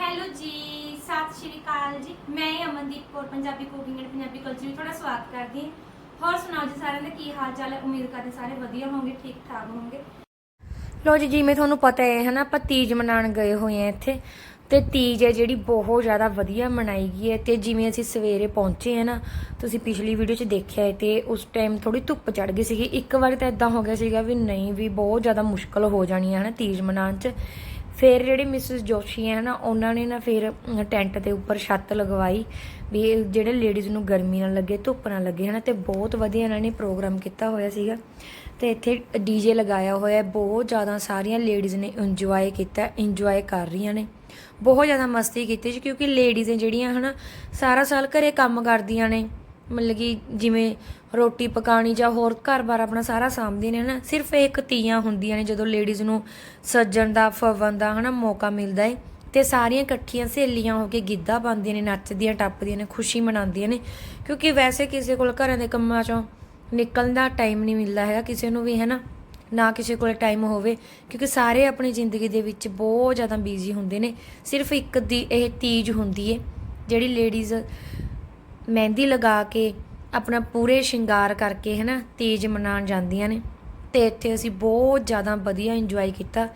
Hello ਜੀ, ਸਤਿ ਸ਼੍ਰੀ ਅਕਾਲ ਜੀ। ਮੈਂ Amandeep Kaur, Punjabi cooking and Punjabi culture ਵਿੱਚ ਤੁਹਾਡਾ ਸਵਾਗਤ ਕਰਦੀ ਹਾਂ। ਹੋਰ ਸੁਣਾਓ ਜੀ ਸਾਰਿਆਂ ਦਾ, ਕੀ ਹਾਲ ਚਾਲ ਹੈ? ਉਮੀਦ ਕਰਦੇ ਸਾਰੇ ਵਧੀਆ ਹੋਵੋਗੇ, ਠੀਕ ਠਾਕ ਹੋਵੋਗੇ। ਲੋ ਜੀ, ਜਿਵੇਂ ਤੁਹਾਨੂੰ ਪਤਾ ਹੈ, ਹਨਾ, ਆਪਾਂ ਤੀਜ ਮਨਾਉਣ ਗਏ ਹੋਏ ਆ ਇੱਥੇ। ਤੇ ਤੀਜ ਹੈ ਜਿਹੜੀ ਬਹੁਤ ਜ਼ਿਆਦਾ ਵਧੀਆ ਮਨਾਈ ਗਈ ਹੈ। ਤੇ ਜਿਵੇਂ ਅਸੀਂ ਸਵੇਰੇ ਪਹੁੰਚੇ ਆ ਨਾ ਤੁਸੀਂ ਪਿਛਲੀ ਵੀਡੀਓ 'ਚ ਦੇਖਿਆ ਹੈ ਤੇ ਉਸ ਟਾਈਮ ਥੋੜੀ ਧੁੱਪ ਚੜ ਗਈ ਸੀਗੀ। ਇੱਕ ਵਾਰ ਤਾਂ ਇਦਾਂ ਹੋ ਗਿਆ ਸੀਗਾ ਵੀ ਨਹੀਂ, ਵੀ ਬਹੁਤ ਜ਼ਿਆਦਾ ਮੁਸ਼ਕਲ ਹੋ ਜਾਣੀ ਹੈ, ਹਨਾ, ਤੀਜ ਮਨਾਉਣ 'ਚ। ਫਿਰ ਜਿਹੜੇ ਮਿਸਿਸ ਜੋਸ਼ੀ ਹੈ ਨਾ, ਉਹਨਾਂ ਨੇ ਨਾ ਫਿਰ ਟੈਂਟ ਦੇ ਉੱਪਰ ਛੱਤ ਲਗਵਾਈ ਵੀ ਇਹ ਜਿਹੜੇ ਲੇਡੀਜ਼ ਨੂੰ ਗਰਮੀ ਨਾ ਲੱਗੇ, ਧੁੱਪ ਨਾ ਲੱਗੇ, ਹਨਾ? ਤੇ ਬਹੁਤ ਵਧੀਆ ਇਹਨਾਂ ਨੇ ਪ੍ਰੋਗਰਾਮ ਕੀਤਾ ਹੋਇਆ ਸੀਗਾ। ਤੇ ਇੱਥੇ ਡੀਜੇ ਲਗਾਇਆ ਹੋਇਆ ਹੈ, ਬਹੁਤ ਜ਼ਿਆਦਾ ਸਾਰੀਆਂ ਲੇਡੀਜ਼ ਨੇ ਇੰਜੋਏ ਕੀਤਾ ਇੰਜੋਏ ਕਰ ਰਹੀਆਂ ਨੇ। ਬਹੁਤ ਜ਼ਿਆਦਾ ਮਸਤੀ ਕੀਤੀ ਸੀ, ਕਿਉਂਕਿ ਲੇਡੀਜ਼ ਜਿਹੜੀਆਂ, ਹਨਾ, ਸਾਰਾ ਸਾਲ ਘਰੇ ਕੰਮ ਕਰਦੀਆਂ ਨੇ। ਮਤਲਬ ਕਿ ਜਿਵੇਂ ਰੋਟੀ ਪਕਾਣੀ ਜਾਂ ਹੋਰ ਘਰ-ਬਾਰ ਆਪਣਾ ਸਾਰਾ ਸਾਂਭਦੇ ਨੇ ਨਾ ਸਿਰਫ ਇਹ ਇੱਕ ਤੀਆਂ ਹੁੰਦੀਆਂ ਨੇ ਜਦੋਂ ਲੇਡੀਜ਼ ਨੂੰ ਸੱਜਣ ਦਾ, ਫਵਨ ਦਾ ਹਨਾ ਮੌਕਾ ਮਿਲਦਾ ਹੈ ਤੇ ਸਾਰੀਆਂ ਇਕੱਠੀਆਂ ਸਹੇਲੀਆਂ ਹੋ ਕੇ ਗਿੱਧਾ ਪਾਉਂਦੀਆਂ ਨੇ, ਨੱਚਦੀਆਂ, ਟੱਪਦੀਆਂ ਨੇ, ਖੁਸ਼ੀ ਮਨਾਉਂਦੀਆਂ ਨੇ। ਕਿਉਂਕਿ ਵੈਸੇ ਕਿਸੇ ਕੋਲ ਘਰਾਂ ਦੇ ਕੰਮਾਂ ਚੋਂ ਨਿਕਲਣ ਦਾ ਟਾਈਮ ਨਹੀਂ ਮਿਲਦਾ ਹੈਗਾ ਕਿਸੇ ਨੂੰ ਵੀ, ਹੈਨਾ? ਨਾ ਕਿਸੇ ਕੋਲ ਟਾਈਮ ਹੋਵੇ, ਕਿਉਂਕਿ ਸਾਰੇ ਆਪਣੀ ਜ਼ਿੰਦਗੀ ਦੇ ਵਿੱਚ ਬਹੁਤ ਜ਼ਿਆਦਾ ਬਿਜ਼ੀ ਹੁੰਦੇ ਨੇ। ਸਿਰਫ ਇੱਕ ਦੀ, ਇਹ ਤੀਜ ਹੁੰਦੀ ਏ, ਜਿਹੜੀ ਲੇਡੀਜ਼ ਮਹਿੰਦੀ ਲਗਾ ਕੇ ਆਪਣਾ ਪੂਰੇ ਸ਼ਿੰਗਾਰ ਕਰਕੇ ਹੈ ਨਾ ਤੀਜ ਮਨਾਉਣ ਜਾਂਦੀਆਂ ਨੇ। ਤੇ ਇੱਥੇ ਅਸੀਂ ਬਹੁਤ ਜ਼ਿਆਦਾ ਵਧੀਆ ਇੰਜੋਏ ਕੀਤਾ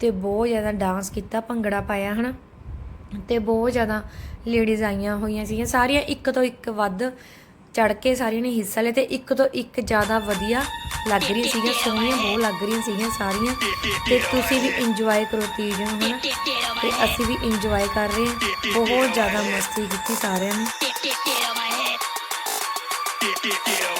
ਤੇ ਬਹੁਤ ਜ਼ਿਆਦਾ ਡਾਂਸ ਕੀਤਾ, ਭੰਗੜਾ ਪਾਇਆ ਹਨਾ। ਤੇ ਬਹੁਤ ਜ਼ਿਆਦਾ ਲੇਡੀਜ਼ ਆਈਆਂ ਹੋਈਆਂ ਸੀਗੀਆਂ, ਸਾਰੀਆਂ ਇੱਕ ਤੋਂ ਇੱਕ ਵੱਧ ਚੜ ਕੇ ਸਾਰੀਆਂ ਨੇ ਹਿੱਸਾ ਲਿਆ ਤੇ ਇੱਕ ਤੋਂ ਇੱਕ ਜ਼ਿਆਦਾ ਵਧੀਆ ਲੱਗ ਰਹੀਆਂ ਸੀਗੀਆਂ, ਸੋਹਣੀਆਂ ਬਹੁਤ ਲੱਗ ਰਹੀਆਂ ਸੀਗੀਆਂ ਸਾਰੀਆਂ। ਤੇ ਤੁਸੀਂ ਵੀ ਇੰਜੋਏ ਕਰੋ ਤੀਜ ਨੂੰ ਹਨਾ। ਤੇ ਅਸੀਂ ਵੀ ਇੰਜੋਏ ਕਰ ਰਹੇ ਹਾਂ। ਬਹੁਤ ਜ਼ਿਆਦਾ ਮਸਤੀ ਕੀਤੀ ਸਾਰਿਆਂ ਨੇ। get ill.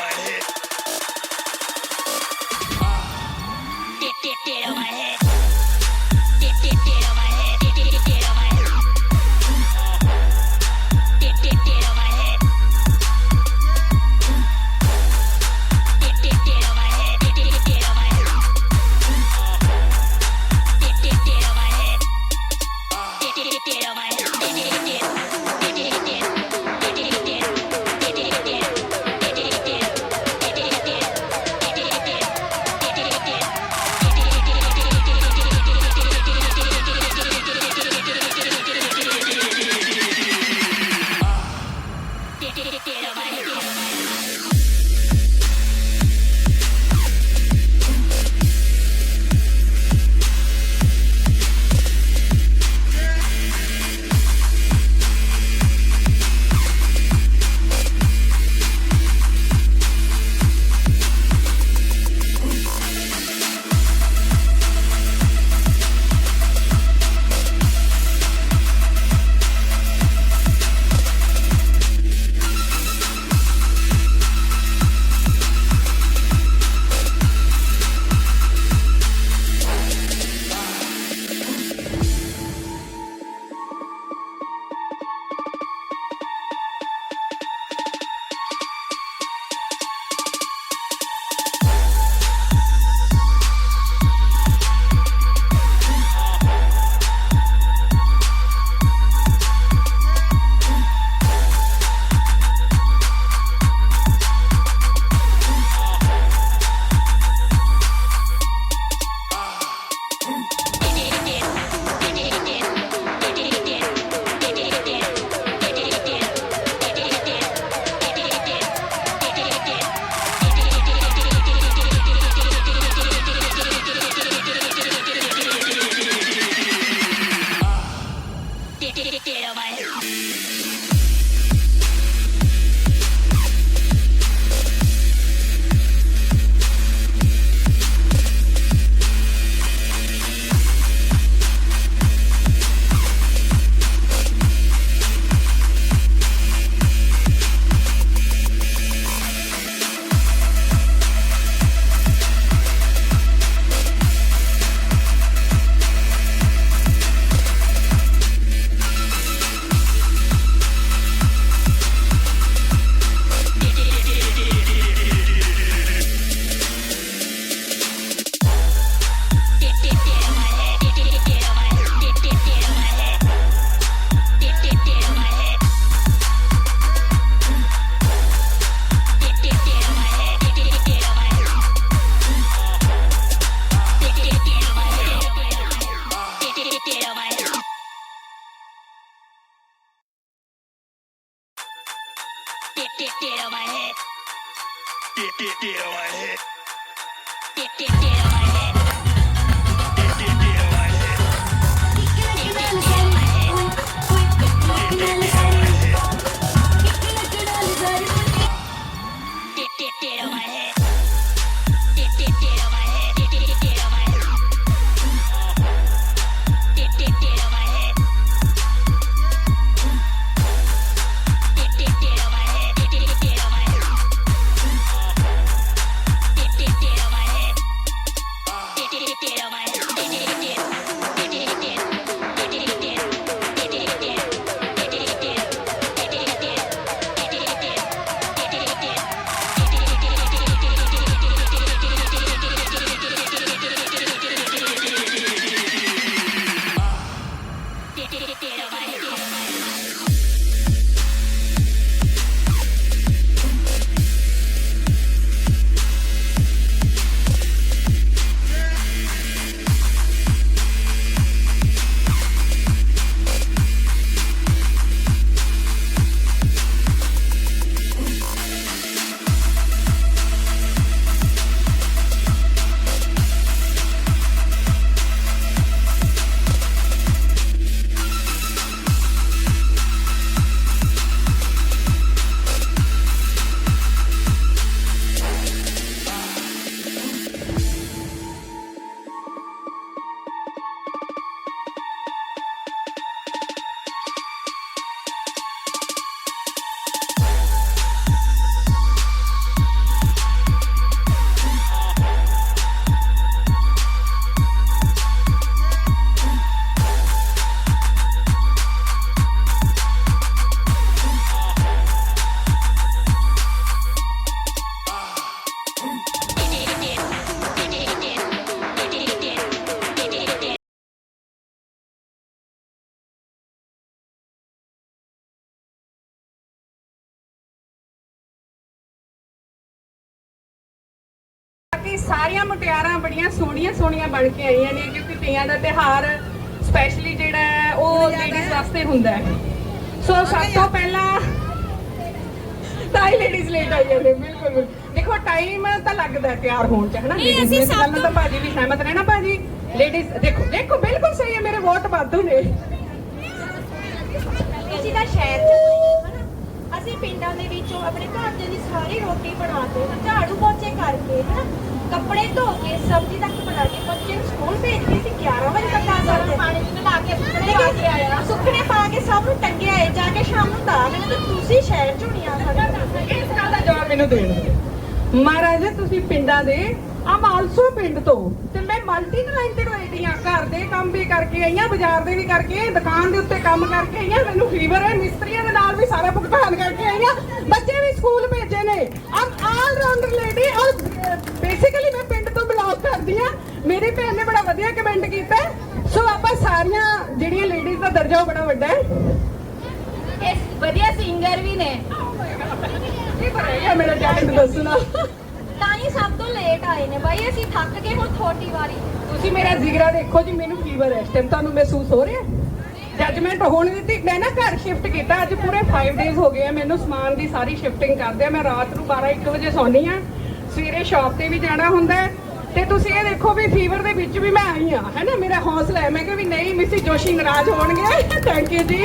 ਸਾਰੀਆਂ ਮੁਟਿਆਰਾਂ ਬੜੀਆਂ ਸੋਹਣੀਆਂ ਸੋਹਣੀਆਂ ਬਣ ਕੇ ਆਈਆਂ ਨੇ ਕਿਉਂਕਿ ਤੀਆਂ ਦਾ ਤਿਹਾਰ ਸਪੈਸ਼ਲੀ ਜਿਹੜਾ ਹੈ ਉਹ ਲੇਡੀਜ਼ ਵਾਸਤੇ ਹੁੰਦਾ ਹੈ। ਸੋ ਸਭ ਤੋਂ ਪਹਿਲਾਂ ਸਾਰੀ ਲੇਡੀਜ਼ ਲੇਟ ਆਈਆਂ ਨੇ ਬਿਲਕੁਲ। ਦੇਖੋ ਟਾਈਮ ਤਾਂ ਲੱਗਦਾ ਤਿਆਰ ਹੋਣ ਚ ਹੈ ਨਾ ਨਹੀਂ, ladies ਅਸੀਂ ਨੂੰ। ਗੱਲ ਤੋਂ- ਤਾਂ ਭਾਜੀ ਵੀ ਸਹਿਮਤ ਨਾ ਭਾਜੀ? ਲੇਡੀਜ਼ ਦੇਖੋ ਦੇਖੋ ਬਿਲਕੁਲ ਸਹੀ ਹੈ ਮੇਰੇ ਵੋਟ ਵਾਧੂ ਨੇ। ਅਸੀਂ ਤਾਂ ਸ਼ਹਿਰ ਹਨਾ ਅਸੀਂ ਪਿੰਡਾਂ ਦੇ ਵਿੱਚੋਂ ਆਪਣੇ ਘਰ ਦੇ ਦੀ ਸਾਰੀ ਰੋਟੀ ਬਣਾ ਕੇ ਝਾੜੂ ਪੋਚੇ ਕਰਕੇ ਹਨਾ ਕੱਪੜੇ ਧੋ ਕੇ ਸਬਜ਼ੀ ਤੱਕ ਬਣਾ ਕੇ ਬੱਚੇ ਨੂੰ ਸਕੂਲ ਭੇਜ ਕੇ ਅਸੀਂ 11 ਵਜੇ ਤੱਕ ਆ ਸਕਦੇ ਪਾਣੀ ਚ ਲਾ ਕੇ ਸੁੱਕਣੇ ਪਾ ਕੇ ਆਇਆ। ਸੁੱਕਣੇ ਪਾ ਕੇ ਸਭ ਨੂੰ ਟੰਗਿਆ ਹੈ ਜਾ ਕੇ ਸ਼ਾਮ ਨੂੰ ਦਾ ਮੈਨੂੰ ਤਾਂ ਤੁਸੀਂ ਸ਼ਹਿਰ ਚੋਂ ਨਹੀਂ ਆ ਸਕਦੇ। ਇਸ ਗੱਲ ਦਾ ਜਵਾਬ ਮੈਨੂੰ ਦੇਣ ਮਹਾਰਾਜ ਤੁਸੀਂ ਪਿੰਡਾਂ ਦੇ ਆਮ ਆਲਸੋ ਪਿੰਡ ਤੋਂ ਤੇ ਮੈਂ ਮਲਟੀ ਟੈਲੈਂਟਡ ਹੋਈ ਹਾਂ ਘਰ ਦੇ ਕੰਮ ਵੀ ਕਰਕੇ ਆਈਆਂ ਬਾਜ਼ਾਰ ਦੇ ਵੀ ਕਰਕੇ ਦੁਕਾਨ ਦੇ ਉੱਤੇ ਕੰਮ ਕਰਕੇ ਆਈਆਂ ਮੈਨੂੰ ਫੀਵਰ ਹੈ ਮਿਸਤਰੀਆਂ ਦੇ ਨਾਲ ਭੁਗਤਾਨ ਕਰਕੇ ਆਈਆਂ ਬੱਚੇ ਵੀ ਸਕੂਲ ਭੇਜੇ ਨੇ। ਆਮ ਆਲ ਰਾਉਂਡਰ ਲੇਡੀ ਔਰ ਬੇਸਿਕਲੀ ਮੈਂ ਪਿੰਡ ਤੋਂ ਬਿਲੋਂਗ ਕਰਦੀ ਆ। ਮੇਰੀ ਭੈਣ ਨੇ ਬੜਾ ਵਧੀਆ ਕਮੈਂਟ ਕੀਤਾ। ਹੈ। ਸੋ ਆਪਾਂ ਸਾਰੀਆਂ ਜਿਹੜੀਆਂ ਲੇਡੀਜ਼ ਦਾ ਦਰਜਾ ਉਹ ਬੜਾ ਵੱਡਾ ਹੈ। ਇਸ ਵਧੀਆ ਸਿੰਗਰ ਵੀ ਨੇ। ਕੀ ਕਰੇਗਾ ਮੇਰਾ ਟੈਲੈਂਟ ਦੱਸਣਾ। ਤਾਂ ਹੀ ਸਭ ਤੋਂ ਲੇਟ ਆਏ ਨੇ ਬਾਈ ਅਸੀਂ ਥੱਕ ਗਏ ਹੁਣ ਥੋੜੀ ਵਾਰੀ। ਤੁਸੀਂ ਮੇਰਾ ਜਿਗਰਾ ਦੇਖੋ ਜੀ ਮੈਨੂੰ ਫੀਵਰ ਹੈ। ਇਸ ਟਾਈਮ ਤੁਹਾਨੂੰ ਮਹਿਸੂਸ ਹੋ ਰਿਹਾ ਜੱਜਮੈਂਟ ਹੋਣ ਦਿੱਤੀ। ਮੈਂ ਨਾ ਘਰ ਸ਼ਿਫਟ ਕੀਤਾ। ਅੱਜ ਪੂਰੇ 5 ਡੇਜ਼ ਹੋ ਗਏ ਆ ਮੈਨੂੰ ਸਮਾਨ ਦੀ ਸਾਰੀ ਸ਼ਿਫਟਿੰਗ ਕਰਦੇ ਆ। ਮੈਂ ਰਾਤ ਨੂੰ 12 1 ਵਜੇ ਸੌਂਦੀ ਆ। ਸਵੇਰੇ ਸ਼ਾਪ ਤੇ ਵੀ ਜਾਣਾ ਹੁੰਦਾ ਤੇ ਤੁਸੀਂ ਇਹ ਦੇਖੋ ਵੀ ਫੀਵਰ ਦੇ ਵਿੱਚ ਵੀ ਮੈਂ ਆਈ ਆ ਹੈਨਾ ਮੇਰਾ ਹੌਸਲਾ ਹੈ। ਮੈਂ ਕਿਹਾ ਵੀ ਨਹੀਂ, ਮਿਸੀ ਜੋਸ਼ੀ ਨਾਰਾਜ਼ ਹੋਣਗੇ। ਥੈਂਕ ਯੂ ਜੀ।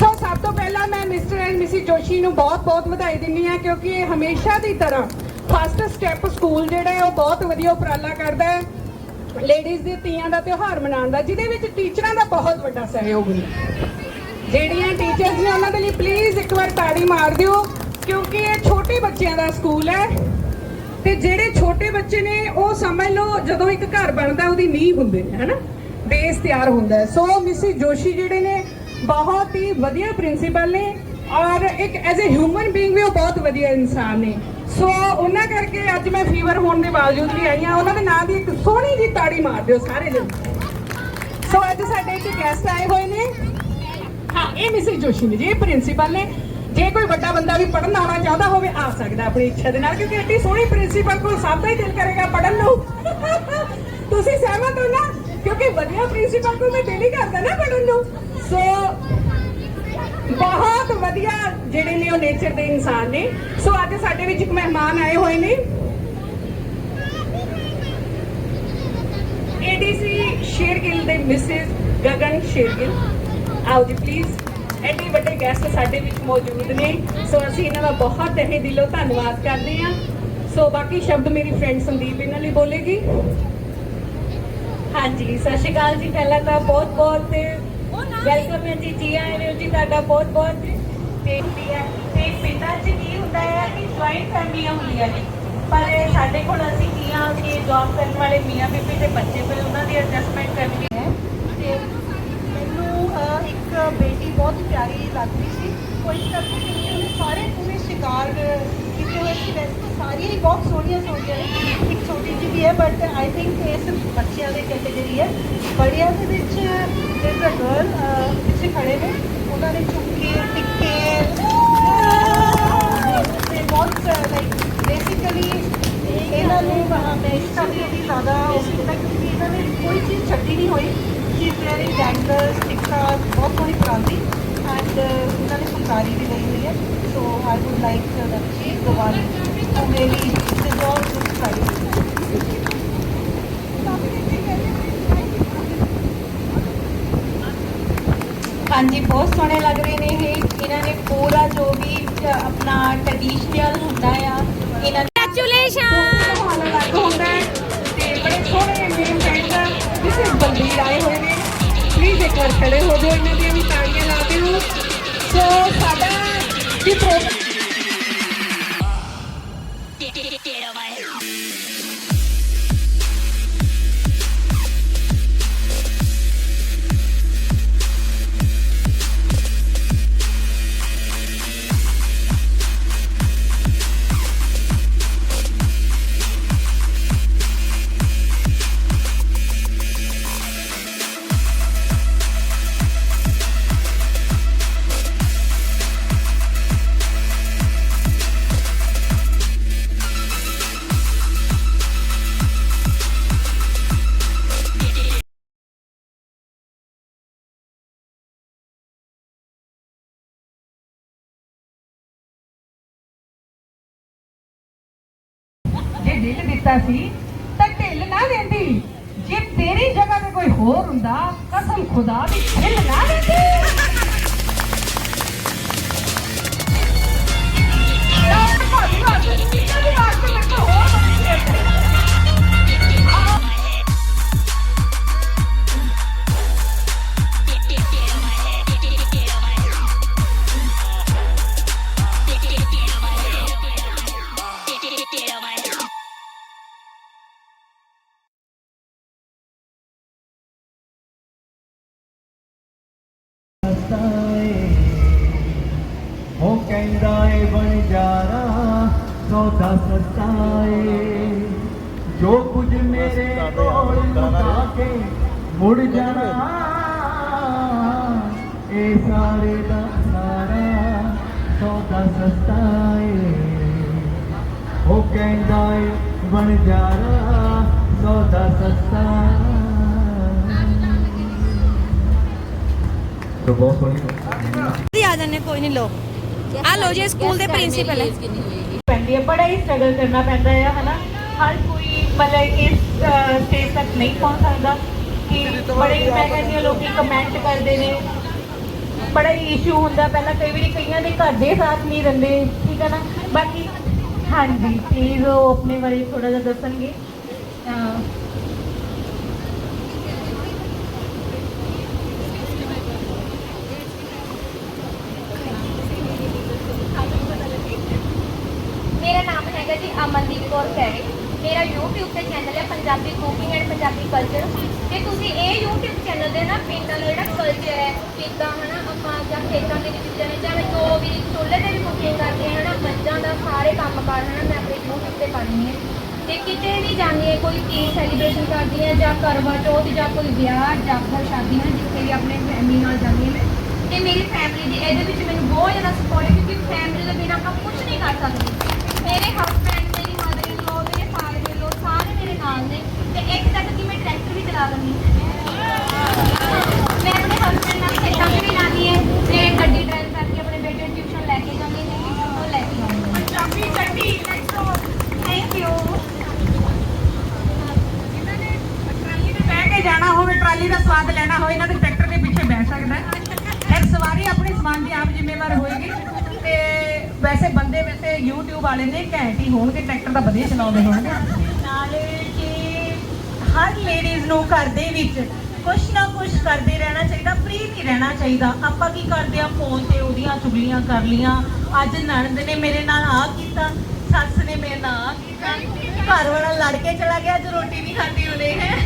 ਸੋ ਸਭ ਤੋਂ ਪਹਿਲਾਂ ਮੈਂ ਮਿਸਟਰ ਐਂਡ ਮਿਸੀ ਜੋਸ਼ੀ ਨੂੰ ਬਹੁਤ-ਬਹੁਤ ਵਧਾਈ ਦਿੰਦੀ ਆ ਕਿਉਂਕਿ ਇਹ ਹਮੇਸ਼ਾ ਦੀ ਤਰ੍ਹਾਂ ਫਸਟ ਸਟੈਪ ਸਕੂਲ ਜਿਹੜਾ ਹੈ, ਉਹ ਬਹੁਤ ਵਧੀਆ ਉਪਰਾਲਾ ਕਰਦਾ ਹੈ। ਲੇਡੀਜ਼ ਦੇ ਤੀਆਂ ਦਾ ਤਿਉਹਾਰ ਮਨਾਉਣ ਦਾ, ਜਿਹਦੇ ਵਿੱਚ ਟੀਚਰਾਂ ਦਾ ਬਹੁਤ ਵੱਡਾ ਸਹਿਯੋਗ ਹੁੰਦਾ ਜਿਹੜੀਆਂ ਟੀਚਰਸ ਨੇ ਉਹਨਾਂ ਦੇ ਲਈ ਪਲੀਜ਼ ਇੱਕ ਵਾਰ ਤਾੜੀ ਮਾਰ ਦਿਓ, ਕਿਉਂਕਿ ਇਹ ਛੋਟੇ ਬੱਚਿਆਂ ਦਾ ਸਕੂਲ ਹੈ। ਤੇ ਜਿਹੜੇ ਛੋਟੇ ਬੱਚੇ ਨੇ, ਉਹ ਸਮਝ ਲਓ ਜਦੋਂ ਇੱਕ ਘਰ ਬਣਦਾ, ਉਹਦੀ ਨੀਂਹ ਹੁੰਦੇ ਨੇ ਹਨਾ? ਬੇਸ ਤਿਆਰ ਹੁੰਦਾ ਸੋ ਮਿਸੀ ਜੋਸ਼ੀ ਜਿਹੜੇ ਨੇ, ਬਹੁਤ ਹੀ ਵਧੀਆ ਪ੍ਰਿੰਸੀਪਲ ਨੇ ਔਰ ਇੱਕ ਐਜ਼ ਅ ਹਿਊਮਨ ਬੀਇੰਗ ਵੀ ਉਹ ਬਹੁਤ ਵਧੀਆ ਇਨਸਾਨ ਨੇ। ਸੋ ਉਹਨਾਂ ਕਰਕੇ ਅੱਜ ਮੈਂ ਫੀਵਰ ਹੋਣ ਦੇ ਬਾਵਜੂਦ ਵੀ ਆਈ ਹਾਂ। ਉਹਨਾਂ ਦੇ ਨਾਂ ਦੀ ਇੱਕ ਸੋਹਣੀ ਜੀ ਤਾੜੀ ਮਾਰ ਦਿਓ ਸਾਰੇ ਜਣੇ। ਸੋ ਅੱਜ ਸਾਡੇ ਇੱਕ ਗੈਸਟ ਆਏ ਹੋਏ ਨੇ। ਹਾਂ, ਇਹ ਮਿਸਿਸ ਜੋਸ਼ੀ ਨੇ ਜੀ, ਇਹ ਪ੍ਰਿੰਸੀਪਲ ਨੇ। ਜੇ ਕੋਈ ਵੱਡਾ ਬੰਦਾ ਵੀ ਪੜਨ ਆਉਣਾ ਚਾਹੁੰਦਾ ਹੋਵੇ, ਆ ਸਕਦਾ ਆਪਣੀ ਇੱਛਾ ਦੇ ਨਾਲ, ਕਿਉਂਕਿ ਐਡੀ ਸੋਹਣੀ ਪ੍ਰਿੰਸੀਪਲ ਕੋਲ ਸਭ ਦਾ ਹੀ ਦਿਲ ਕਰੇਗਾ ਪੜਨ ਨੂੰ। ਤੁਸੀਂ ਸਹਿਮਤ ਹੋ ਨਾ? ਕਿਉਂਕਿ ਵਧੀਆ ਪ੍ਰਿੰਸੀਪਲ ਕੋਲ ਮੈਂ ਦਿਲ ਹੀ ਕਰਦਾ ਨਾ ਪੜਨ ਨੂੰ। ਸੋ ਬਹੁਤ ਵਧੀਆ ਜਿਹੜੇ ਨੇ ਉਹ ਨੇਚਰ ਦੇ ਇਨਸਾਨ ਨੇ। ਸੋ ਅੱਜ ਸਾਡੇ ਵਿੱਚ ਇੱਕ ਮਹਿਮਾਨ ਆਏ ਹੋਏ ਨੇ। ਏਡੀਸੀ ਸ਼ੇਰਗਿੱਲ ਦੇ ਮਿਸਿਸ ਗਗਨ ਸ਼ੇਰਗਿੱਲ। ਆਓ ਜੀ ਪਲੀਜ਼ ਐਡੇ ਵੱਡੇ ਗੈਸਟ ਸਾਡੇ ਵਿੱਚ ਮੌਜੂਦ ਨੇ। ਸੋ ਅਸੀਂ ਇਹਨਾਂ ਦਾ ਬਹੁਤ ਤਹਿ ਦਿਲੋਂ ਧੰਨਵਾਦ ਕਰਦੇ ਹਾਂ। ਸੋ ਬਾਕੀ ਸ਼ਬਦ ਮੇਰੀ ਫਰੈਂਡ ਸੰਦੀਪ ਇਹਨਾਂ ਲਈ ਬੋਲੇਗੀ। ਹਾਂਜੀ, ਸਤਿ ਸ਼੍ਰੀ ਅਕਾਲ ਜੀ। ਪਹਿਲਾਂ ਤਾਂ ਬਹੁਤ ਬਹੁਤ ਵੈਲਕਮ ਹੈ ਜੀ ਜੀ ਆਏ ਹੋ ਜੀ, ਤੁਹਾਡਾ ਬਹੁਤ ਬਹੁਤ ਤੇ ਹੈ। ਤੇ ਪਿੰਡਾਂ 'ਚ ਕੀ ਹੁੰਦਾ ਹੈ ਕਿ ਜੁਆਇੰਟ ਫੈਮਲੀਆਂ ਹੁੰਦੀਆਂ ਨੇ। ਪਰ ਸਾਡੇ ਕੋਲ ਅਸੀਂ ਕੀ ਹਾਂ ਕਿ ਜੌਬ ਕਰਨ ਵਾਲੇ ਮੀਆਂ ਬੀਬੀ ਤੇ ਬੱਚੇ ਫਿਰ ਉਹਨਾਂ ਦੀ ਐਡਜਸਟਮੈਂਟ ਕਰਨੀ ਹੈ। ਤੇ ਮੈਨੂੰ ਇੱਕ ਬੇਟੀ ਬਹੁਤ ਪਿਆਰੀ ਲੱਗਦੀ ਸੀ। ਉਹ ਇਸ ਕਰਕੇ ਕਿ ਸਾਰੇ ਪੂਰੇ ਸ਼ਿਕਾਰ ਕੀਤੇ ਹੋਏ ਸੀ ਵੈਸੇ ਤਾਂ ਸਾਰੀਆਂ ਹੀ ਬਹੁਤ ਸੋਹਣੀਆਂ ਸੋਹਣੀਆਂ ਨੇ ਇੱਕ ਛੋਟੀ ਜਿਹੀ ਵੀ ਹੈ ਬਟ ਆਈ ਥਿੰਕ ਇਹ ਸਿਰਫ ਬੱਚਿਆਂ ਦੀ ਕੈਟੇਗਰੀ ਹੈ ਬੜਿਆਂ ਦੇ ਵਿੱਚ there's a girl ਪਿੱਛੇ ਖੜੇ ਨੇ ਉਹਨਾਂ ਨੇ ਝੁਮਕੇ ਟਿੱਕੇ ਤੇ ਬਹੁਤ ਲਾਈਕ ਬੇਸਿਕਲੀ ਇਹਨਾਂ ਨੂੰ ਅਹ, ਮੈਂ ਇਸ ਕਰਕੇ ਵੀ ਜ਼ਿਆਦਾ ਉਸ ਕੀਤਾ ਕਿਉਂਕਿ ਇਹਨਾਂ ਨੇ ਕੋਈ ਚੀਜ਼ ਛੱਡੀ ਨਹੀਂ ਹੋਈ ਕਿ ਮੇਰੇ ਗੈਂਗਲਸ ਟਿੱਕਾ ਬਹੁਤ ਸੋਹਣੀ ਕਰਾਂਦੀ ਐਂਡ ਲਈ ਹੋਈ ਹੈ so I would like that she is the one who ਮੇਰੀ ਡਿਜ਼ਰਵ ਦਿਸ ਪ੍ਰਾਈਜ਼ ਹਾਂਜੀ ਬਹੁਤ ਸੋਹਣੇ ਲੱਗ ਰਹੇ ਨੇ ਇਹ। ਇਹਨਾਂ ਨੇ ਪੂਰਾ ਜੋ ਵੀ ਆਪਣਾ ਟ੍ਰੈਡੀਸ਼ਨਲ ਹੁੰਦਾ ਆ ਇਹਨਾਂ ਕੰਗ੍ਰੈਚੁਲੇਸ਼ਨ ਹੁੰਦਾ ਹੈ। ਤੇ ਬੜੇ ਸੋਹਣੇ ਮੇਰੇ ਫਰੈਂਡ ਜਿਸੇ ਬਲਬੀਰ ਆਏ ਹੋਏ ਨੇ। ਪਲੀਜ਼ ਇੱਕ ਵਾਰ ਖੜੇ ਹੋ ਜਾਓ ਇਹਨਾਂ ਦਿਓ ਸੋ ਸਾਡਾ ਕੀ ਪ੍ਰੋਗਰਾਮ ਦਿਲ ਸੀ, ਤਾਂ ਢਿੱਲ ਨਾ ਦਿੰਦੀ ਜੇ ਤੇਰੀ ਜਗ੍ਹਾ ਤੇ ਕੋਈ ਹੋਰ ਹੁੰਦਾ ਕਸਮ ਖੁਦਾ ਦੀ ਢਿੱਲ ਨਾ ਸੌਦਾ ਸਸਤਾ ਏ ਉਹ ਕਹਿੰਦਾ ਏ ਬਣ ਜਾਣਾ ਸੌਦਾ ਸਸਤਾ। ਤੋ ਬਹੁਤ ਸੋਹਣੀ ਜੀ ਆ ਜਾਂਦੇ ਕੋਈ ਨਹੀਂ ਲੋ ਆ ਲੋ ਜੀ ਸਕੂਲ ਦੇ ਪ੍ਰਿੰਸੀਪਲ ਹੈ। ਪੈਂਦੀ ਹੈ ਬੜਾ ਹੀ ਸਟਰਗਲ ਕਰਨਾ ਪੈਂਦਾ ਹੈ ਹਨਾ? ਹਰ ਕੋਈ ਮਤਲਬ ਇਸ ਸਟੇਜ ਤੱਕ ਨਹੀਂ ਪਹੁੰਚ ਸਕਦਾ ਕਿ ਬੜੇ ਮੈਂ ਕਹਿੰਦੀ ਹਾਂ ਲੋਕੀ ਕਮੈਂਟ ਕਰਦੇ ਨੇ। ਬੜਾ ਹੀ ਇਸ਼ੂ ਹੁੰਦਾ ਪਹਿਲਾਂ ਕਈ ਵਾਰੀ ਕਈਆਂ ਦੇ ਘਰ ਦੇ ਸਾਥ ਨਹੀਂ ਦਿੰਦੇ, ਠੀਕ ਹੈ ਨਾ? ਬਾਕੀ ਹਾਂਜੀ ਪਲੀਜ਼ ਉਹ ਆਪਣੇ ਬਾਰੇ ਥੋੜਾ ਜਿਹਾ ਦੱਸਣਗੇ। ਮੇਰਾ ਨਾਮ ਹੈਗਾ ਜੀ ਅਮਨਦੀਪ ਕੌਰ ਖੈਰੇ ਮੇਰਾ YouTube ਤੇ ਚੈਨਲ ਹੈ Punjabi cooking and Punjabi culture ਤੇ ਤੁਸੀਂ ਇਹ YouTube ਚੈਨਲ ਦੇ ਨਾ ਪਿੰਡਾਂ ਦਾ ਜਿਹੜਾ ਕਲਚਰ ਹੈ ਕਿੱਦਾਂ ਹਨਾ ਜਾਂ ਖੇਤਾਂ ਦੇ ਵਿੱਚ ਜਾਣੇ ਚਾਹੇ ਜੋ ਵੀ ਚੁੱਲ੍ਹੇ ਤੇ ਵੀ ਕੁਕਿੰਗ ਕਰਦੀ ਹਾਂ ਹਨਾ ਮੱਝਾਂ ਦਾ ਸਾਰੇ ਕੰਮ ਕਰ, ਹਨਾ, ਮੈਂ ਆਪਣੇ YouTube ਤੇ ਪਾਉਂਦੀ ਹਾਂ। ਤੇ ਕਿਤੇ ਵੀ ਜਾਂਦੀ ਹੈ, ਕੋਈ ਤੀਜ ਸੈਲੀਬ੍ਰੇਸ਼ਨ ਕਰਦੀ ਹੈ, ਜਾਂ ਕਰਵਾ ਚੌਥ, ਜਾਂ ਕੋਈ ਵਿਆਹ ਜਾਗਰ ਸ਼ਾਦੀ ਹੈ ਜਿੱਥੇ ਵੀ ਆਪਣੇ ਫੈਮਿਲੀ ਨਾਲ ਜਾਂਦੀ ਹਾਂ ਮੈਂ, ਤੇ ਮੇਰੀ ਫੈਮਿਲੀ ਦੀ, ਇਹਦੇ ਵਿੱਚ ਮੈਨੂੰ ਬਹੁਤ ਜ਼ਿਆਦਾ ਸਪੋਰਟ ਹੈ, ਕਿਉਂਕਿ ਫੈਮਿਲੀ ਦੇ ਬਿਨਾਂ ਆਪਾਂ ਕੁਝ ਨਹੀਂ ਕਰ ਸਕਦੇ। ਮੇਰੇ ਹਸਬੰਡ ਮੇਰੀ ਮਦਰ ਇਨ ਲੋ ਮੇਰੇ ਫਾਦਰ ਇਨ ਲੋ ਸਾਰੇ ਮੇਰੇ ਨਾਲ ਨੇ, ਤੇ ਇੱਕ ਤੱਕ ਕਿ ਮੈਂ ਟਰੈਕਟਰ ਵੀ ਚਲਾ ਲੈਂਦੀ ਹਾਂ। ਪਿੰਡਾਂ 'ਚ ਵੀ ਲਾਣੀ ਹੈ ਤੇ ਗੱਡੀ ਡਰਾਈਵ ਕਰਕੇ ਆਪਣੇ ਬੇਟੇ ਨੂੰ ਟਿਊਸ਼ਨ ਲੈ ਕੇ ਜਾਂਦੇ ਨੇ ਉਹ ਲੈ ਕੇ ਆਉਂਦੇ ਪੰਜਾਬੀ ਗੱਡੀ ਲੈਟਸ ਗੋ ਥੈਂਕ ਯੂ ਇਹਨਾਂ ਨੇ ਟਰਾਲੀ ਤੇ ਬਹਿ ਕੇ ਜਾਣਾ ਹੋਵੇ ਟਰਾਲੀ ਦਾ ਸਵਾਦ ਲੈਣਾ ਹੋਵੇ ਇਹਨਾਂ ਦੇ ਟਰੈਕਟਰ ਦੇ ਪਿੱਛੇ ਬਹਿ ਸਕਦਾ ਹੈ। ਸਵਾਰੀ ਆਪਣੇ ਸਮਾਨ ਦੀ ਆਪ ਜ਼ਿੰਮੇਵਾਰ ਹੋਏਗੀ। ਤੇ ਵੈਸੇ ਬੰਦੇ ਵੈਸੇ YouTube ਵਾਲੇ ਨੇ ਘੈਂਟ ਹੀ ਹੋਣਗੇ ਟਰੈਕਟਰ ਦਾ ਵਧੀਆ ਚਲਾਉਂਦੇ ਹੋਣਗੇ। ਨਾਲੇ ਕਿ ਹਰ ਲੇਡੀਜ਼ ਨੂੰ ਘਰ ਦੇ ਵਿੱਚ ਕੁਛ ਨਾ ਕੁਛ ਕਰਦੇ ਰਹਿਣਾ ਚਾਹੀਦਾ ਫ੍ਰੀ ਨਹੀਂ ਰਹਿਣਾ ਚਾਹੀਦਾ। ਆਪਾਂ ਕੀ ਕਰਦੇ ਆ ਫੋਨ ਤੇ ਉਹਦੀਆਂ ਚੁਗਲੀਆਂ ਕਰ ਲੀਆਂ ਅੱਜ ਨਣਦ ਨੇ ਮੇਰੇ ਨਾਲ ਆ ਕੀਤਾ ਸੱਸ ਨੇ ਮੇਰੇ ਨਾਲ ਆ ਕੀਤਾ। ਘਰ ਵਾਲਾ ਲੜ ਕੇ ਚਲਾ ਗਿਆ ਅੱਜ ਰੋਟੀ ਨਹੀਂ ਖਾਧੀ ਉਹਨੇ। ਹੈ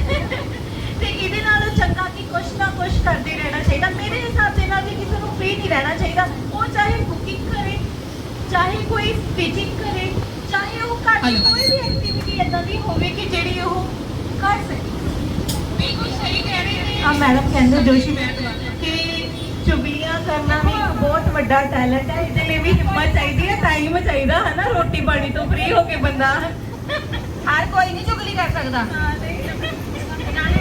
ਤੇ ਇਹਦੇ ਨਾਲੋਂ ਚੰਗਾ ਕਿ ਕੁਛ ਨਾ ਕੁਛ ਕਰਦੇ ਰਹਿਣਾ ਚਾਹੀਦਾ। ਮੇਰੇ ਹਿਸਾਬ ਦੇ ਨਾਲ ਵੀ ਕਿਸੇ ਨੂੰ ਫ੍ਰੀ ਨਹੀਂ ਰਹਿਣਾ ਚਾਹੀਦਾ। ਉਹ ਚਾਹੇ ਕੁਕਿੰਗ ਕਰੇ ਚਾਹੇ ਕੋਈ ਸਟਿਚਿੰਗ ਕਰੇ ਚਾਹੇ ਉਹ ਘਰ ਦੀ ਕੋਈ ਵੀ ਐਕਟੀਵਿਟੀ ਇਦਾਂ ਦੀ ਹੋਵੇ ਕਿ ਜਿਹੜੀ ਉਹ ਕਰ ਸਕੇ। ਬਿਲਕੁਲ ਸਹੀ ਕਹਿ ਰਹੇ ਨੇ। ਆ ਮੈਡਮ ਕਹਿੰਦੇ ਜੋਸ਼ੀ ਮੈਡਮ ਕਿ ਚੁਗਲੀਆਂ ਕਰਨਾ ਵੀ ਇੱਕ ਬਹੁਤ ਵੱਡਾ ਟੈਲੈਂਟ ਹੈ ਇਹਦੇ ਲਈ ਵੀ ਹਿੰਮਤ ਚਾਹੀਦੀ ਹੈ ਟਾਈਮ ਚਾਹੀਦਾ ਹੈ ਨਾ ਰੋਟੀ ਪਾਣੀ ਤੋਂ ਫ੍ਰੀ ਹੋ ਕੇ ਬੰਦਾ। ਹਰ ਕੋਈ ਨਹੀਂ ਚੁਗਲੀ ਕਰ ਸਕਦਾ।